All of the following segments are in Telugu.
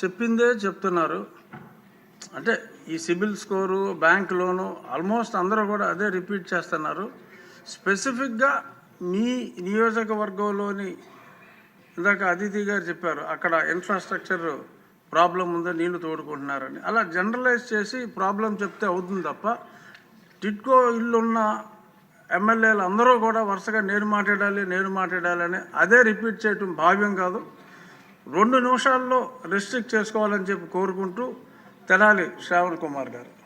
చెప్పిందే చెప్తున్నారు. అంటే ఈ CIBIL score bank loan almost అందరూ కూడా అదే రిపీట్ చేస్తున్నారు. స్పెసిఫిక్గా మీ నియోజకవర్గంలోని ఇందాక అతిథి గారు చెప్పారు అక్కడ ఇన్ఫ్రాస్ట్రక్చర్ ప్రాబ్లం ఉందో నీళ్ళు తోడుకుంటున్నారని. అలా జనరలైజ్ చేసి ప్రాబ్లం చెప్తే అవుతుంది తప్ప టిట్కో ఇల్లున్న ఎమ్మెల్యేలు అందరూ కూడా వరుసగా నేను మాట్లాడాలి నేను మాట్లాడాలి అని అదే రిపీట్ చేయటం భావ్యం కాదు. రెండు నిమిషాల్లో రెస్ట్రిక్ట్ చేసుకోవాలని చెప్పి కోరుకుంటూ తెనాలి శ్రావణ్ కుమార్ గారు.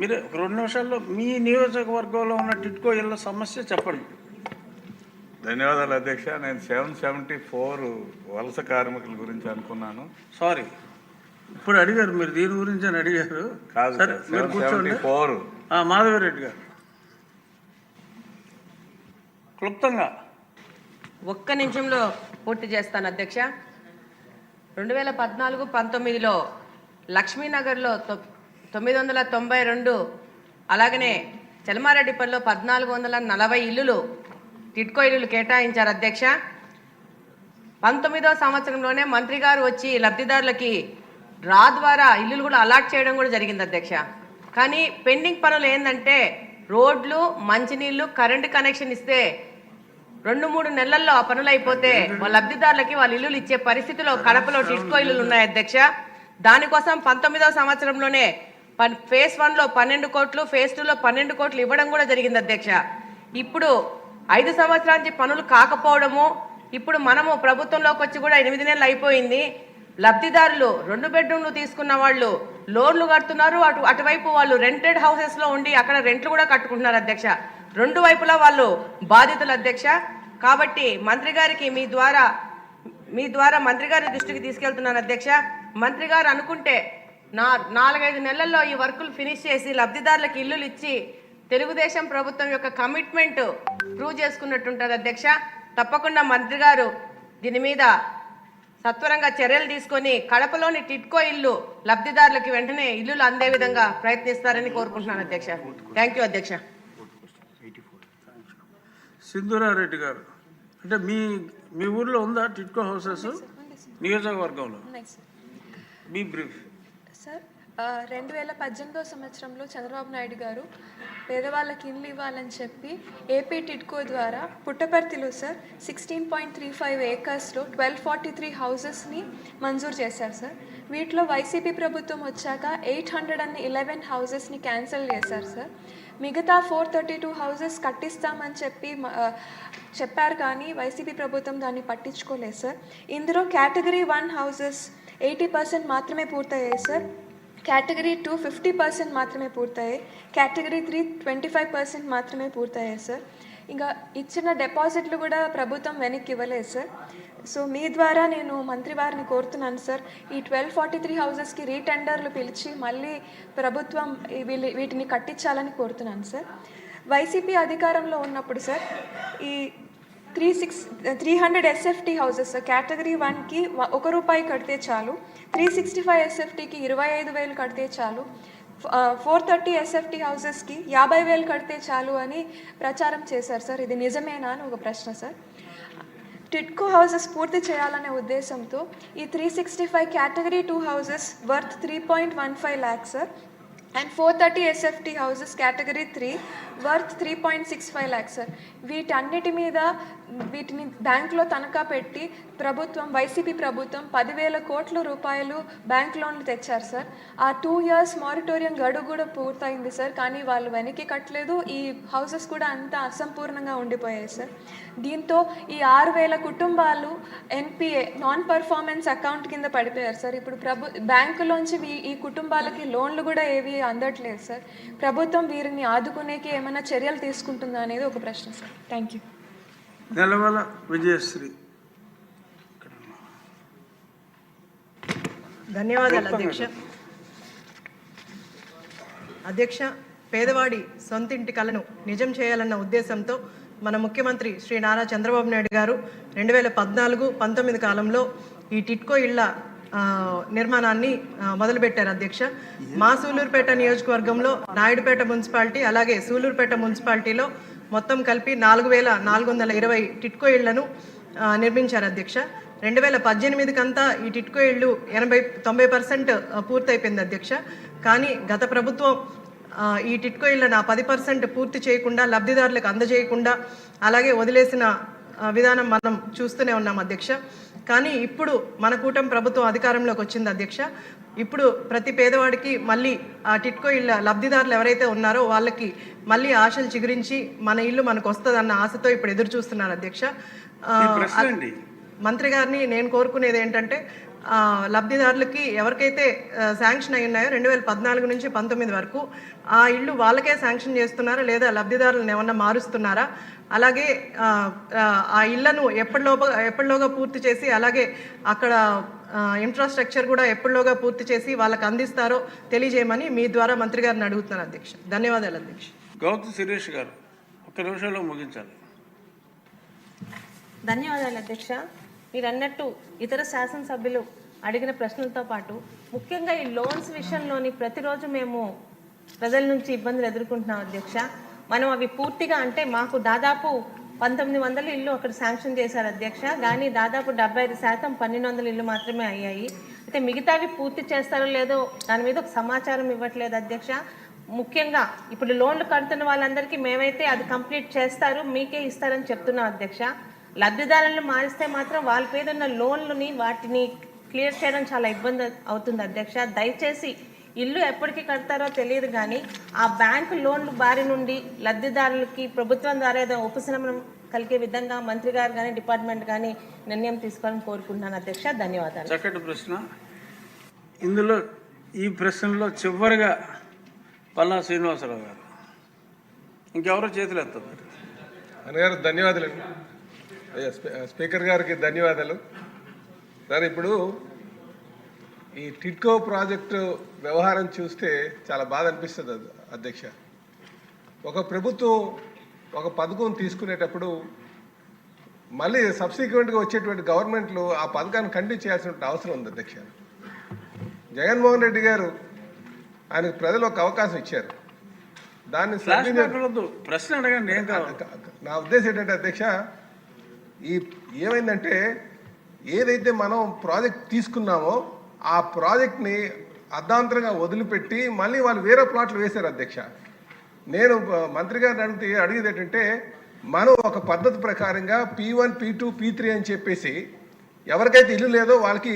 మీరే రెండు నిమిషాల్లో మీ నియోజకవర్గంలో ఉన్న టిట్కో ఇళ్ళ సమస్య చెప్పండి. ధన్యవాదాలు అధ్యక్ష. నేను సెవెన్ సెవెంటీ ఫోర్ వలస కార్మికుల గురించి అనుకున్నాను. సారీ. ఇప్పుడు అడిగారు మీరు దీని గురించి అని అడిగారు. కాదు సరే మీరు కూర్చోండి. ఫోర్. మాధవిరెడ్డి గారు. క్లుప్తంగా. ఒక్క నిమిషంలో పూర్తి చేస్తాను అధ్యక్ష. రెండు వేల పద్నాలుగు పంతొమ్మిదిలో లక్ష్మీనగర్లో తొ- తొమ్మిది వందల తొంభై రెండు అలాగనే చెలమారెడ్డిపల్లిలో పద్నాలుగు వందల నలభై ఇల్లులు టిట్కో ఇల్లులు కేటాయించారు అధ్యక్ష. పంతొమ్మిదో సంవత్సరంలోనే మంత్రి గారు వచ్చి లబ్ధిదారులకి రా ద్వారా ఇల్లులు కూడా అలాట్ చేయడం కూడా జరిగింది అధ్యక్ష. కానీ పెండింగ్ పనులు ఏంటంటే రోడ్లు మంచినీళ్ళు కరెంటు కనెక్షన్ ఇస్తే రెండు మూడు నెలల్లో ఆ పనులు అయిపోతే వాళ్ళ లబ్ధిదారులకి వాళ్ళ ఇల్లులు ఇచ్చే పరిస్థితిలో కడపలో టిస్కో ఇల్లులు ఉన్నాయి అధ్యక్ష. దానికోసం పంతొమ్మిదవ సంవత్సరంలోనే పన్ ఫేజ్ వన్లో పన్నెండు కోట్లు ఫేజ్ టూలో పన్నెండు కోట్లు ఇవ్వడం కూడా జరిగింది అధ్యక్ష. ఇప్పుడు ఐదు సంవత్సరానికి పనులు కాకపోవడము ఇప్పుడు మనము ప్రభుత్వంలోకి వచ్చి కూడా ఎనిమిది నెలలు అయిపోయింది. లబ్ధిదారులు రెండు బెడ్రూమ్లు తీసుకున్న వాళ్ళు లోన్లు కడుతున్నారు అటు అటువైపు వాళ్ళు రెంటెడ్ హౌసెస్లో ఉండి అక్కడ రెంట్లు కూడా కట్టుకుంటున్నారు అధ్యక్ష. రెండు వైపులా వాళ్ళు బాధితులు అధ్యక్ష. కాబట్టి మంత్రి గారికి మీ ద్వారా మీ ద్వారా మంత్రి గారి దృష్టికి తీసుకెళ్తున్నాను అధ్యక్ష. మంత్రి గారు అనుకుంటే నా నాలుగైదు నెలల్లో ఈ వర్కులు ఫినిష్ చేసి లబ్ధిదారులకు ఇల్లులు ఇచ్చి తెలుగుదేశం ప్రభుత్వం యొక్క కమిట్మెంట్ ప్రూవ్ చేసుకున్నట్టుంటుంది అధ్యక్ష. తప్పకుండా మంత్రి గారు దీని మీద సత్వరంగా చర్యలు తీసుకొని కడపలోని టిట్కో ఇల్లు లబ్ధిదారులకి వెంటనే ఇల్లులు అందే విధంగా ప్రయత్నిస్తారని కోరుకుంటున్నాను అధ్యక్ష. థ్యాంక్ యూ అధ్యక్ష. సింధురారెడ్డి గారు. అంటే మీ మీ ఊర్లో ఉందా టిట్కో హౌసెస్? నియోజకవర్గంలో? Be brief. సార్ రెండు వేల పద్దెనిమిదో సంవత్సరంలో చంద్రబాబు నాయుడు గారు పేదవాళ్ళకి ఇల్లు ఇవ్వాలని చెప్పి ఏపీ టిడ్కో ద్వారా పుట్టపర్తిలో sir sixteen point three five ఏకర్స్లో twelve forty three హౌసెస్ని మంజూరు చేశారు సార్. వీటిలో వైసీపీ ప్రభుత్వం వచ్చాక ఎయిట్ హండ్రెడ్ అండ్ ఇలెవెన్ హౌసెస్ని క్యాన్సిల్ చేశారు సార్. మిగతా ఫోర్ థర్టీ టూ హౌజెస్ కట్టిస్తామని చెప్పి చెప్పారు కానీ వైసీపీ ప్రభుత్వం దాన్ని పట్టించుకోలేదు సార్. ఇందులో category one houses eighty percent మాత్రమే పూర్తయ్యాయి sir. Category two fifty percent మాత్రమే పూర్తయ్యాయి. Category three twenty five percent మాత్రమే పూర్తయ్యాయి సార్. ఇంకా ఇచ్చిన డిపాజిట్లు కూడా ప్రభుత్వం వెనక్కి ఇవ్వలేదు సార్. సో మీ ద్వారా నేను మంత్రి వారిని కోరుతున్నాను సార్. ఈ ట్వెల్వ్ ఫార్టీ త్రీ హౌజెస్కి రీటెండర్లు పిలిచి మళ్ళీ ప్రభుత్వం వీళ్ళ వీటిని కట్టించాలని కోరుతున్నాను సార్. వైసీపీ అధికారంలో ఉన్నప్పుడు సార్ ఈ three six three hundred SFT houses category వన్కి ఒక రూపాయి కడితే చాలు త్రీ సిక్స్టీ ఫైవ్ ఎస్ఎఫ్టీకి ఇరవై ఐదు వేలు కడితే చాలు ఫోర్ థర్టీ ఎస్ఎఫ్టీ హౌసెస్కి యాభై వేలు కడితే చాలు అని ప్రచారం చేశారు సార్. ఇది నిజమేనా అని ఒక ప్రశ్న సార్. టిట్కో హౌసెస్ పూర్తి చేయాలనే ఉద్దేశంతో ఈ three sixty five category two houses worth three point one five lakhs sir and four thirty SFT houses category three worth three point six five lakhs sir వీటన్నిటి మీద వీటిని బ్యాంక్లో తనఖా పెట్టి ప్రభుత్వం వైసీపీ ప్రభుత్వం పదివేల కోట్ల రూపాయలు బ్యాంక్ లోన్లు తెచ్చారు సార్ ఆ టూ ఇయర్స్ మారిటోరియం గడువు కూడా పూర్తయింది సార్ కానీ వాళ్ళు వెనక్కి కట్టలేదు. ఈ హౌసెస్ కూడా అంతా అసంపూర్ణంగా ఉండిపోయాయి సార్ దీంతో ఈ ఆరు వేల కుటుంబాలు ఎన్పిఏ నాన్ పర్ఫార్మెన్స్ అకౌంట్ కింద పడిపోయారు సార్ ఇప్పుడు ప్రభు బ్యాంకులోంచి ఈ కుటుంబాలకి లోన్లు కూడా ఏవి అందట్లేదు సార్. ప్రభుత్వం వీరిని ఆదుకునేకి ఏమైనా చర్యలు తీసుకుంటుందా అనేది ఒక ప్రశ్న sir. Thank you Nelavala Vijayasri. ధన్యవాదాలు అధ్యక్ష. అధ్యక్ష పేదవాడి సొంత ఇంటి కలను నిజం చేయాలన్న ఉద్దేశంతో మన ముఖ్యమంత్రి శ్రీ నారా చంద్రబాబు నాయుడు గారు రెండు వేల పద్నాలుగు పంతొమ్మిది కాలంలో ఈ టిట్కో ఇళ్ళ నిర్మాణాన్ని మొదలుపెట్టారు అధ్యక్ష. మా సూలూరుపేట నియోజకవర్గంలో నాయుడుపేట మున్సిపాలిటీ అలాగే సూలూరుపేట మున్సిపాలిటీలో మొత్తం కలిపి నాలుగు వేల నాలుగు వందల ఇరవై టిట్కో ఇళ్ళను నిర్మించారు అధ్యక్ష. రెండు వేల పద్దెనిమిదికంతా ఈ టిట్కో ఇళ్ళు ఎనభై తొంభై పర్సెంట్ పూర్తయిపోయింది అధ్యక్ష. కానీ గత ప్రభుత్వం ఈ టిట్కో ఇళ్ళను ఆ పది పర్సెంట్ పూర్తి చేయకుండా లబ్ధిదారులకు అందజేయకుండా అలాగే వదిలేసిన విధానం మనం చూస్తూనే ఉన్నాం అధ్యక్ష. కానీ ఇప్పుడు మన కూటమి ప్రభుత్వం అధికారంలోకి వచ్చింది అధ్యక్ష. ఇప్పుడు ప్రతి పేదవాడికి మళ్ళీ ఆ టిట్కో ఇళ్ళ లబ్ధిదారులు ఎవరైతే ఉన్నారో వాళ్ళకి మళ్ళీ ఆశలు చిగురించి మన ఇల్లు మనకు వస్తుందన్న ఆశతో ఇప్పుడు ఎదురు చూస్తున్నారు అధ్యక్ష. మంత్రి గారిని నేను కోరుకునేది ఏంటంటే లబ్ధిదారులకి ఎవరికైతే శాంక్షన్ అయి ఉన్నాయో రెండు వేల పద్నాలుగు నుంచి పంతొమ్మిది వరకు ఆ ఇల్లు వాళ్ళకే శాంక్షన్ చేస్తున్నారా లేదా లబ్ధిదారులను ఏమన్నా మారుస్తున్నారా? అలాగే ఆ, ఇళ్ళను ఎప్పటిలోగా ఎప్పటిలోగా పూర్తి చేసి అలాగే అక్కడ ఇన్ఫ్రాస్ట్రక్చర్ కూడా ఎప్పటిలోగా పూర్తి చేసి వాళ్ళకి అందిస్తారో తెలియజేయమని మీ ద్వారా మంత్రి గారిని అడుగుతున్నాను అధ్యక్ష. ధన్యవాదాలు అధ్యక్ష. గౌతమ్ శిరీష్ గారు ఒక్క నిమిషంలో ముగించాలి. ధన్యవాదాలు అధ్యక్ష. మీరు అన్నట్టు ఇతర శాసనసభ్యులు అడిగిన ప్రశ్నలతో పాటు ముఖ్యంగా ఈ లోన్స్ విషయంలోని ప్రతిరోజు మేము ప్రజల నుంచి ఇబ్బందులు ఎదుర్కొంటున్నాం అధ్యక్ష. మనం అవి పూర్తిగా అంటే మాకు దాదాపు పంతొమ్మిది వందల ఇల్లు అక్కడ శాంక్షన్ చేశారు అధ్యక్ష. కానీ దాదాపు డెబ్బై ఐదు శాతం పన్నెండు వందల ఇల్లు మాత్రమే అయ్యాయి. అయితే మిగతావి పూర్తి చేస్తారో లేదో దాని మీద ఒక సమాచారం ఇవ్వట్లేదు అధ్యక్ష. ముఖ్యంగా ఇప్పుడు లోన్లు కడుతున్న వాళ్ళందరికీ మేమైతే అది కంప్లీట్ చేస్తారు మీకే ఇస్తారని చెప్తున్నాం అధ్యక్ష. లబ్ధిదారులను మారిస్తే మాత్రం వాళ్ళ పేరున్న ఉన్న లోన్లని వాటిని క్లియర్ చేయడం చాలా ఇబ్బంది అవుతుంది అధ్యక్ష. దయచేసి ఇల్లు ఎప్పటికి కడతారో తెలియదు కానీ ఆ బ్యాంకు లోన్లు బారి నుండి లబ్ధిదారులకి ప్రభుత్వం ద్వారా ఏదో ఉపశమనం కలిగే విధంగా మంత్రి గారు కానీ డిపార్ట్మెంట్ కానీ నిర్ణయం తీసుకోవాలని కోరుకుంటున్నాను. అధ్యక్ష ధన్యవాదాలు. చక్కటి ప్రశ్న. ఇందులో ఈ ప్రశ్నలో చివరిగా పల్లా శ్రీనివాసరావు గారు. ఇంకెవరో చేతులు ఎత్తారు అన్నగారు ధన్యవాదాలు అయ్యా స్పీ- స్పీకర్ గారికి ధన్యవాదాలు. సార్ ఇప్పుడు ఈ టిట్కో ప్రాజెక్టు వ్యవహారం చూస్తే చాలా బాధ అనిపిస్తుంది అధ్యక్ష. ఒక ప్రభుత్వం ఒక పథకం తీసుకునేటప్పుడు మళ్ళీ సబ్సిక్వెంట్గా వచ్చేటువంటి గవర్నమెంట్లు ఆ పథకాన్ని కంటిన్యూ చేయాల్సిన అవసరం ఉంది అధ్యక్ష. జగన్మోహన్ రెడ్డి గారు ఆయనకు ప్రజలు ఒక అవకాశం ఇచ్చారు. దాన్ని ప్రశ్న అడగండి నా ఉద్దేశం ఏంటంటే అధ్యక్ష ఈ ఏమైందంటే ఏదైతే మనం ప్రాజెక్ట్ తీసుకున్నామో ఆ ప్రాజెక్ట్ని అర్ధాంతరంగా వదిలిపెట్టి మళ్ళీ వాళ్ళు వేరే ప్లాట్లు వేశారు అధ్యక్ష. నేను మంత్రి గారిని అడిగితే అడిగేది ఏంటంటే మనం ఒక పద్ధతి ప్రకారంగా P one P two P three అని చెప్పేసి ఎవరికైతే ఇల్లు లేదో వాళ్ళకి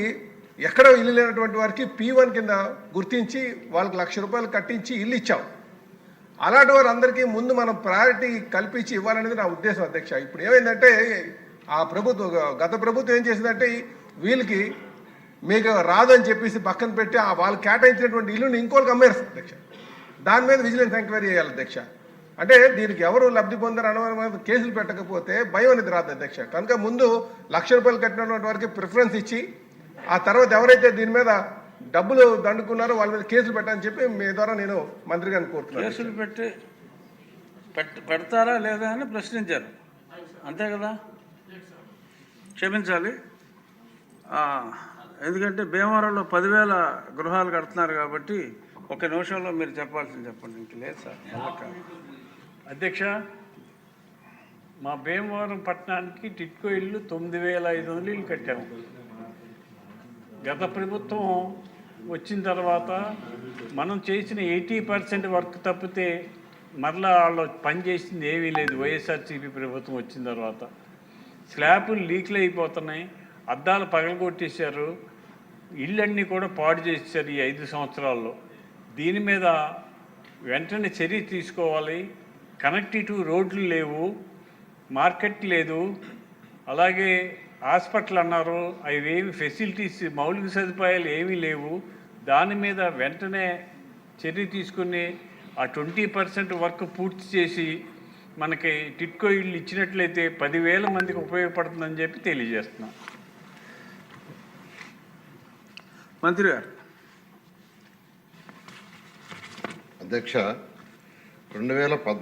ఎక్కడ ఇల్లు లేనటువంటి వారికి పీ వన్ కింద గుర్తించి వాళ్ళకి లక్ష రూపాయలు కట్టించి ఇల్లు ఇచ్చాం. అలాంటి వారందరికీ ముందు మనం ప్రయారిటీ కల్పించి ఇవ్వాలనేది నా ఉద్దేశం అధ్యక్ష. ఇప్పుడు ఏమైందంటే ఆ ప్రభుత్వం గత ప్రభుత్వం ఏం చేసిందంటే వీళ్ళకి మీకు రాదని చెప్పేసి పక్కన పెట్టి ఆ వాళ్ళు కేటాయించినటువంటి ఇల్లుని ఇంకోళ్ళకి అమ్మేస్తారు అధ్యక్ష. దాని మీద విజిలెన్స్ ఎంక్వైరీ చేయాలి అధ్యక్ష. అంటే దీనికి ఎవరు లబ్ధి పొందారు అనవసరమైన కేసులు పెట్టకపోతే భయం అనేది రాదు అధ్యక్ష. కనుక ముందు లక్ష రూపాయలు కట్టినటువంటి వారికి ప్రిఫరెన్స్ ఇచ్చి ఆ తర్వాత ఎవరైతే దీని మీద డబ్బులు దండుకున్నారో వాళ్ళ మీద కేసులు పెట్టని చెప్పి మీ ద్వారా నేను మంత్రి గారిని కోరుతున్నాను కేసులు పెట్టి పెడతారా లేదా అని ప్రశ్నించారు. అంతే కదా? క్షమించాలి. ఎందుకంటే భీమవరంలో పదివేల గృహాలు కడుతున్నారు కాబట్టి ఒక నిమిషంలో మీరు చెప్పాల్సింది చెప్పండి. ఇంక లేదు సార్. అధ్యక్ష మా భీమవరం పట్టణానికి టిట్కో ఇల్లు తొమ్మిది వేల ఐదు వందలు ఇల్లు కట్టాము. గత ప్రభుత్వం వచ్చిన తర్వాత మనం చేసిన ఎయిటీ పర్సెంట్ వర్క్ తప్పితే మరలా వాళ్ళు పని చేసింది ఏమీ లేదు. వైఎస్ఆర్సీపీ ప్రభుత్వం వచ్చిన తర్వాత స్లాబులు లీక్లు అయిపోతున్నాయి. అద్దాలు పగలగొట్టేశారు. ఇళ్ళన్నీ కూడా పాడు చేశారు ఈ ఐదు సంవత్సరాల్లో. దీని మీద వెంటనే చర్య తీసుకోవాలి. కనెక్టివిటీ రోడ్లు లేవు. మార్కెట్ లేదు. అలాగే హాస్పిటల్ అన్నారు. అవేమి ఫెసిలిటీస్ మౌలిక సదుపాయాలు ఏమీ లేవు. దాని మీద వెంటనే చర్య తీసుకుని ఆ ట్వంటీ పర్సెంట్ వర్క్ పూర్తి చేసి మనకి టిట్కో ఇల్లు ఇచ్చినట్లయితే పదివేల మందికి ఉపయోగపడుతుందని చెప్పి తెలియజేస్తున్నాం. మంత్రి గారు. అధ్యక్ష రెండు వేల పద్